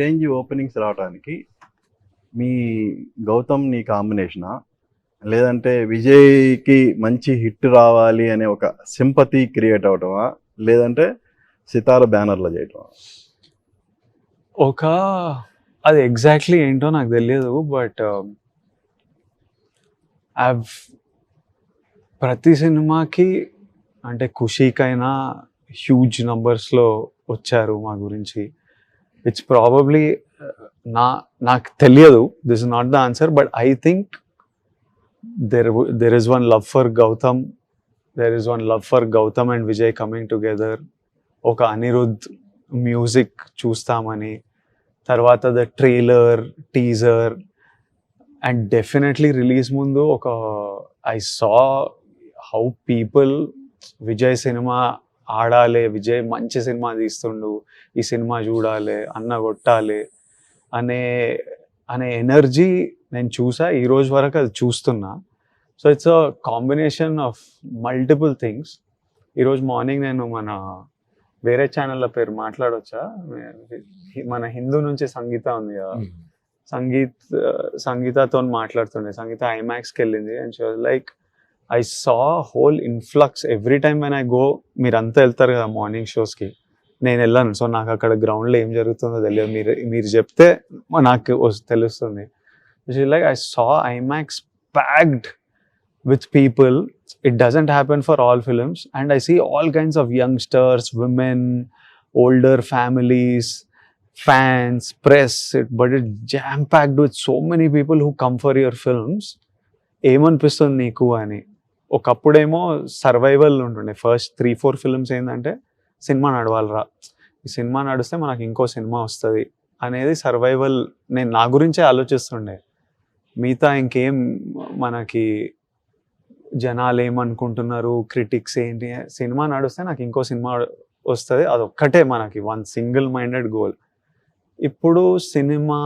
Range openings రావడానికి మీ గౌతమ్ నీ కాంబినేషనా లేదంటే విజయ్కి మంచి హిట్ రావాలి అనే ఒక సింపతి క్రియేట్ అవటమా? లేదంటే సితార బ్యానర్లో చేయటమా? ఒక అది ఎగ్జాక్ట్లీ ఏంటో నాకు తెలియదు బట్ um, ప్రతి సినిమాకి అంటే ఖుషీకైనా హ్యూజ్ నంబర్స్లో వచ్చారు మా గురించి. ఇట్స్ ప్రాబబ్లీ నా నాకు తెలియదు. This is not the answer but I think there there is one love for Gautam there is one love for Gautam and Vijay coming together ఒక అనిరుద్ మ్యూజిక్ చూస్తామని. తర్వాత the trailer teaser and definitely release ముందు ఒక I saw how people Vijay cinema ఆడాలి విజయ్ మంచి cinema తీస్తుండు ఈ cinema చూడాలి అన్న కొట్టాలి అనే అనే ఎనర్జీ నేను చూసా. ఈ రోజు వరకు అది చూస్తున్నా. So it's a combination of multiple things ఈరోజు మార్నింగ్ నేను మన వేరే ఛానళ్ళ పేరు మాట్లాడొచ్చా? మన హిందూ నుంచి సంగీత ఉంది కదా. సంగీత్ సంగీతతో మాట్లాడుతుండే. సంగీత ఐమాక్స్కి వెళ్ళింది. And she was like I saw whole influx every time when I go మీరంతా వెళ్తారు కదా మార్నింగ్ షోస్కి నేను వెళ్ళాను. సో నాకు అక్కడ గ్రౌండ్లో ఏం జరుగుతుందో తెలియదు. మీరు మీరు చెప్తే నాకు తెలుస్తుంది. Like I saw IMAX packed with people it doesn't happen for all films and I see all kinds of youngsters women older families fans press it but it jam packed with so many people who come for your films ఏమనిపిస్తుంది నీకు అని? ఒకప్పుడేమో survival ఉంటుండే. First three four films ఏంటంటే cinema నడవాలరా. ఈ cinema నడిస్తే మనకి ఇంకో సినిమా వస్తుంది అనేది సర్వైవల్ నేను నా గురించే ఆలోచిస్తుండే. మిగతా ఇంకేం మనకి జనాలు ఏమనుకుంటున్నారు క్రిటిక్స్ ఏంటి సినిమా నడిస్తే నాకు ఇంకో సినిమా వస్తుంది. అదొక్కటే మనకి వన్ సింగిల్ మైండెడ్ గోల్ ఇప్పుడు సినిమా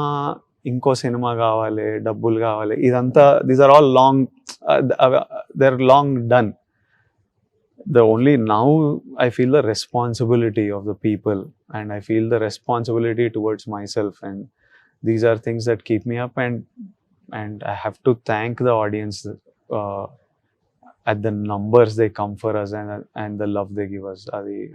ఇంకో సినిమా కావాలి డబ్బులు కావాలి ఇదంతా these are all long Uh, uh, they're long done. The only now I feel the responsibility of the people and I feel the responsibility towards myself and these are things that keep me up and and I have to thank the audience uh, at the numbers they come for us and and the love they give us. Adi.